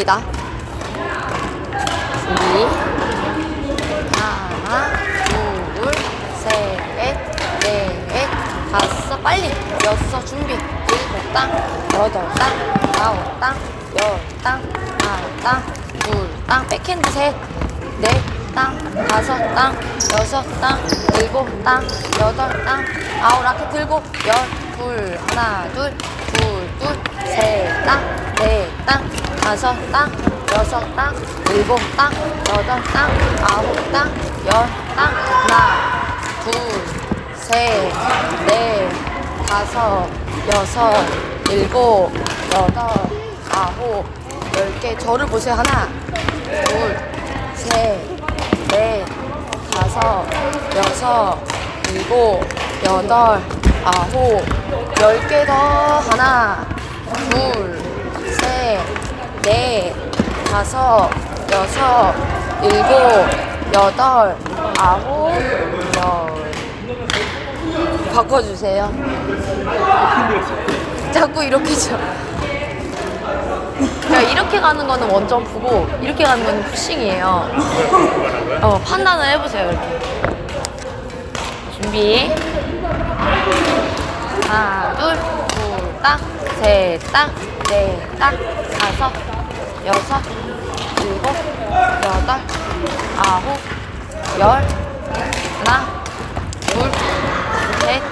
갑니다. 준비. 하나, 둘, 셋, 넷, 다섯, 빨리. 여섯, 준비. 일곱 땅, 여덟 땅, 아홉 땅, 열 땅, 하나 땅, 둘 땅, 백핸드 셋, 넷 땅, 다섯 땅, 여섯 땅, 일곱 땅, 여덟 땅, 아홉 라켓 들고, 열, 둘, 하나, 둘, 둘, 둘, 셋 땅, 넷 땅, 다섯 땅, 여섯 땅, 일곱 땅, 여덟 땅, 아홉 땅, 열 땅, 하나, 둘, 셋, 넷, 다섯, 여섯, 일곱, 여덟, 아홉, 열 개. 저를 보세요. 하나, 둘, 셋, 넷, 다섯, 여섯, 일곱, 여덟, 아홉, 열 개 더. 하나, 둘, 셋, 넷, 다섯, 여섯, 일곱, 여덟, 아홉, 열. 바꿔주세요. 자꾸 이렇게 쳐. 그러니까 이렇게 가는 거는 원점프고 이렇게 가는 거는 푸싱이에요. 어, 판단을 해보세요 이렇게. 준비. 하나, 둘, 둘, 땅, 셋, 땅, 넷, 땅, 다섯, 여섯, 일곱, 여덟, 아홉, 열, 하나, 둘, 셋,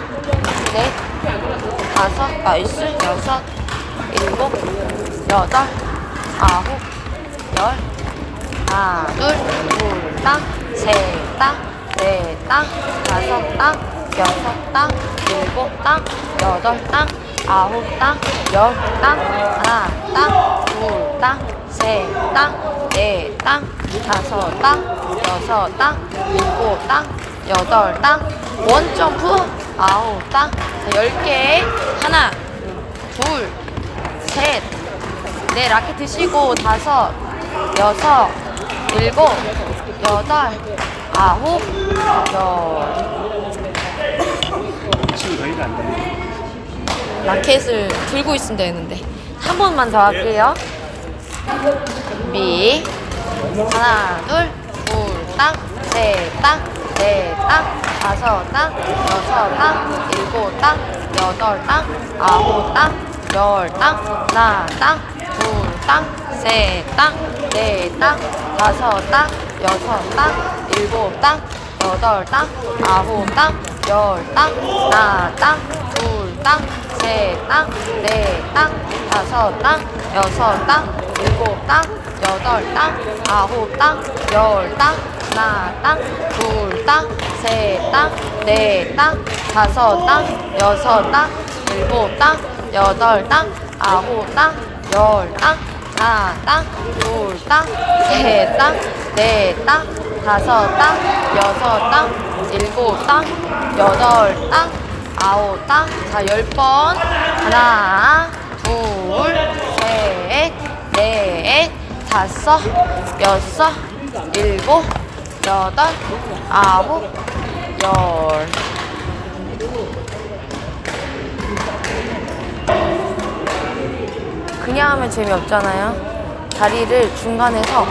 넷, 다섯, 나이스, 여섯, 일곱, 여덟, 아홉, 열, 하나, 둘, 둘, 땅, 셋, 땅, 넷, 땅, 다섯, 땅, 여섯, 땅, 일곱, 땅, 여덟, 땅, 아홉, 땅, 열, 땅, 하나, 땅, 둘, 땅, 셋, 땅, 넷, 땅, 다섯, 땅, 여섯, 땅, 일곱, 땅, 여덟, 땅, 원점프, 아홉, 땅, 자, 열 개, 하나, 둘, 셋, 네, 라켓 드시고 다섯, 여섯, 일곱, 여덟, 아홉, 열. 지금 저희가 안 되네. 라켓을 들고 있으면 되는데 한 번만 더 할게요. 준비. 하나, 둘, 둘, 땅, 셋, 땅, 넷, 땅, 다섯, 땅, 여섯, 땅, 일곱, 땅, 여덟, 땅, 아홉, 땅, 열, 땅, 하나, 땅, 둘, 땅, 셋, 땅, 넷, 땅, 다섯, 땅, 여섯, 땅, 일곱, 땅, 여덟, 땅, 아홉, 땅, 열, 땅, 하나, 땅, 둘, 땅, 셋, 땅, 넷, 땅, 다섯, 땅, 여섯, 땅, 일곱, 땅, 여덟, 땅, 아홉, 땅, 열, 땅, 하나, 땅, 둘, 땅, 셋, 땅, 넷, 땅, 다섯, 땅, 여섯, 땅, 일곱, 땅, 여덟, 땅, 아홉, 땅, 열, 땅, 하나, 땅, 둘, 땅, 셋, 땅, 넷, 땅, 다섯, 땅, 여섯, 땅, 일곱, 땅, 여덟, 땅, 아홉, 땅. 자, 열 번. 하나, 둘, 셋, 넷, 다섯, 여섯, 일곱, 여덟, 아홉, 열. 그냥 하면 재미없잖아요. 다리를 중간에서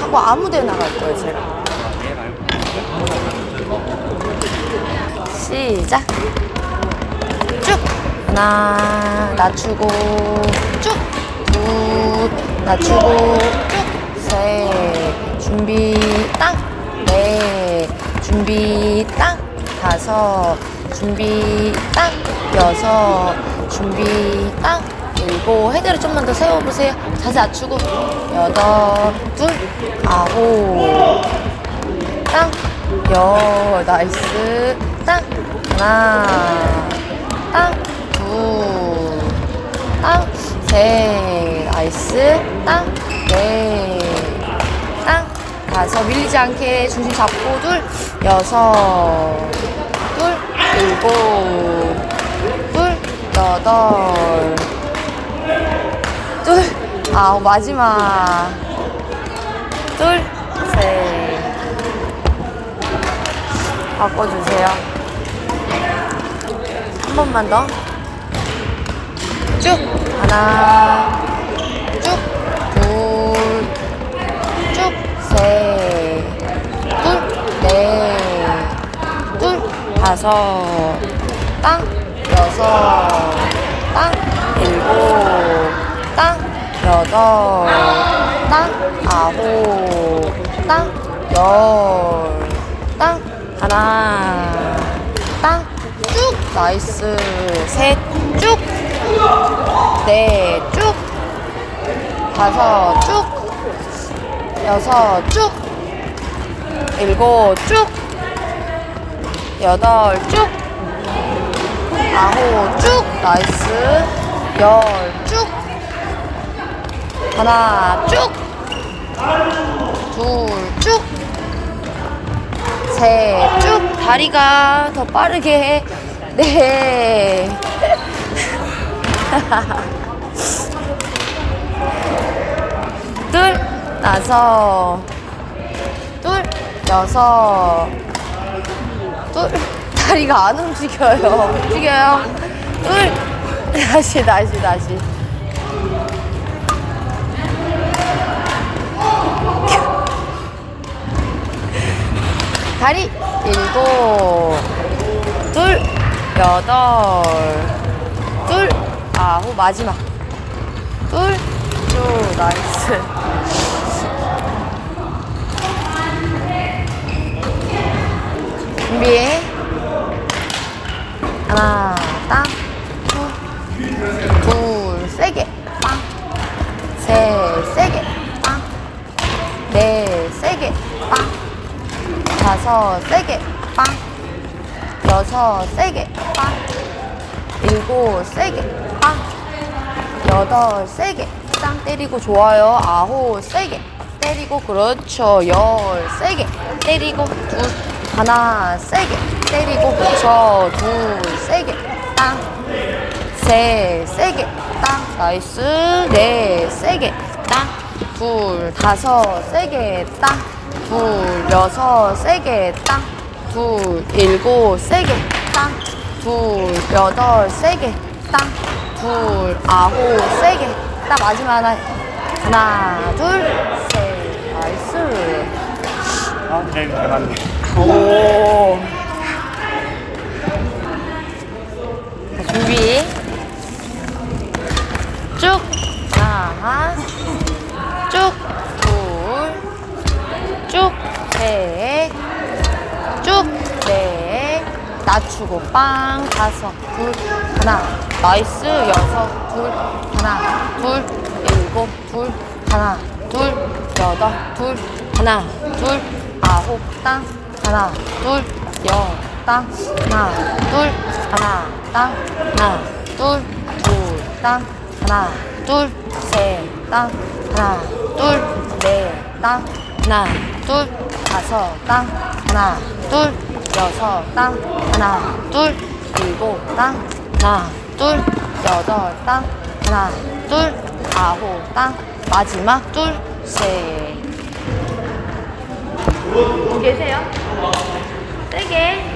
하고 아무 데나 갈 거예요, 제가. 시작. 쭉. 하나, 낮추고, 쭉. 둘, 낮추고, 쭉. 셋. 준비, 땅. 넷. 준비, 땅. 다섯. 준비, 땅. 여섯. 준비, 땅. 일곱. 헤드를 좀만 더 세워보세요. 자세 낮추고. 여덟. 둘. 아홉. 땅, 열, 나이스, 땅, 하나, 땅, 둘, 땅, 셋, 나이스, 땅, 넷, 땅, 다섯, 밀리지 않게 중심 잡고, 둘, 여섯, 둘, 일곱, 둘, 여덟, 둘, 아홉, 마지막, 둘, 셋, 바꿔주세요. 한 번만 더. 쭉. 하나. 쭉. 둘. 쭉. 셋. 둘. 넷. 둘. 다섯. 땅. 여섯. 땅. 일곱. 땅. 여덟. 땅. 아홉. 땅. 열. 땅. 하나. 땅. 쭉. 나이스, 셋, 쭉, 넷, 쭉, 다섯, 쭉, 여섯, 쭉, 일곱, 쭉, 여덟, 쭉, 아홉, 쭉, 나이스, 열, 쭉, 하나, 쭉, 둘, 쭉, 셋, 쭉, 다리가 더 빠르게, 네. 둘, 다섯, 둘, 여섯, 둘, 다리가 안 움직여요. 움직여요. 둘, 다시, 다시, 다시. 다리 일곱, 둘, 여덟, 둘, 아홉, 마지막. 둘, 쭉, 나이스. 준비. 하나, 땅. 둘, 둘, 세게. 빵. 셋, 세게. 빵. 넷, 세게. 빵. 다섯, 세게. 빵. 여섯, 세게. 빵. 일곱, 세게. 빵. 여덟, 세게. 땅 때리고 좋아요. 아홉, 세게. 때리고 그렇죠. 열, 세게. 때리고 둘, 하나, 세게. 때리고 그렇죠. 둘, 세게. 땅. 셋, 세게. 땅. 나이스. 넷, 세게. 땅. 둘, 다섯, 세게. 땅. 둘, 여섯, 세게. 땅. 둘, 일곱, 세게. 땅. 둘, 여덟, 세게. 땅. 둘, 아홉, 세게. 딱 마지막 하나. 하나, 둘, 셋. 나이스. 아, 네, 잘 맞네. 오. 자, 준비. 쭉. 하나. 쭉. 둘. 쭉. 셋. 낮추고 빵. 다섯. 둘. 하나. 나이스. 여섯. 둘. 하나. 둘. 일곱. 둘. 하나. 둘. 여덟. 둘. 하나. 둘. 아홉. 땅. 하나. 둘. 열. 땅. 하나. 둘. 하나. 땅. 하나. 둘. 둘. 땅. 하나. 둘. 셋. 땅. 하나. 둘. 넷. 땅. 하나. 둘. 다섯. 땅. 하나. 둘. 여섯. 땅. 하나. 둘. 일곱. 땅. 하나. 둘. 여덟. 땅. 하나. 둘. 아홉. 땅. 마지막 둘. 셋. 계세요? 세게.